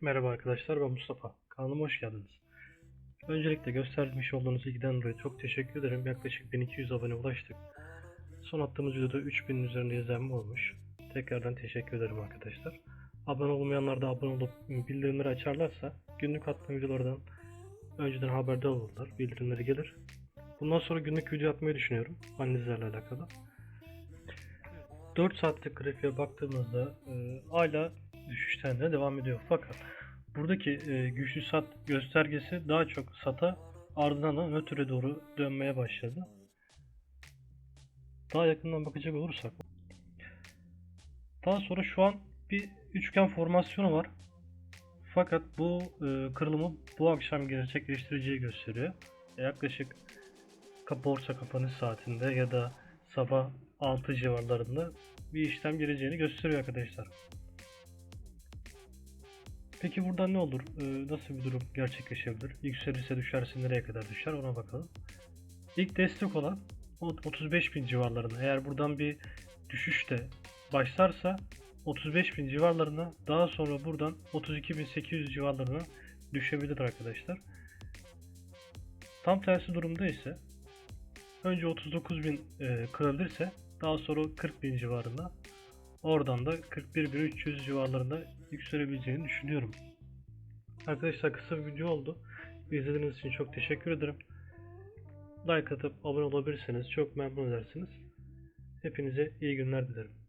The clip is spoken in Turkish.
Merhaba arkadaşlar ben Mustafa. Kanalıma hoş geldiniz. Öncelikle göstermiş olduğunuz ilgiden dolayı çok teşekkür ederim. Yaklaşık 1200 abone ulaştık. Son attığımız videoda 3000 üzerinde izlenme olmuş. Tekrardan teşekkür ederim arkadaşlar. Abone olmayanlar da abone olup bildirimleri açarlarsa günlük attığım videolardan önceden haberdar olurlar. Bildirimleri gelir. Bundan sonra günlük video atmayı düşünüyorum. Analizlerle alakalı. 4 saatlik grafiğe baktığımızda e, hala düşüşten de devam ediyor. Fakat buradaki e, güçlü sat göstergesi daha çok sata ardından da nötre doğru dönmeye başladı. Daha yakından bakacak olursak daha sonra şu an bir üçgen formasyonu var. Fakat bu e, kırılımı bu akşam gerçekleştireceği gösteriyor. Yaklaşık ka- borsa kapanış saatinde ya da sabah 6 civarlarında bir işlem gireceğini gösteriyor arkadaşlar. Peki buradan ne olur? Ee, nasıl bir durum gerçekleşebilir? Yükselirse düşerse nereye kadar düşer ona bakalım. İlk destek olan o 35.000 civarlarında. Eğer buradan bir düşüş de başlarsa 35.000 civarlarına daha sonra buradan 32.800 civarlarına düşebilir arkadaşlar. Tam tersi durumda ise önce 39.000 e, kırılırsa daha sonra 40.000 civarında oradan da 41.300 civarlarında yükselebileceğini düşünüyorum. Arkadaşlar kısa bir video oldu. İzlediğiniz için çok teşekkür ederim. Like atıp abone olabilirseniz çok memnun edersiniz. Hepinize iyi günler dilerim.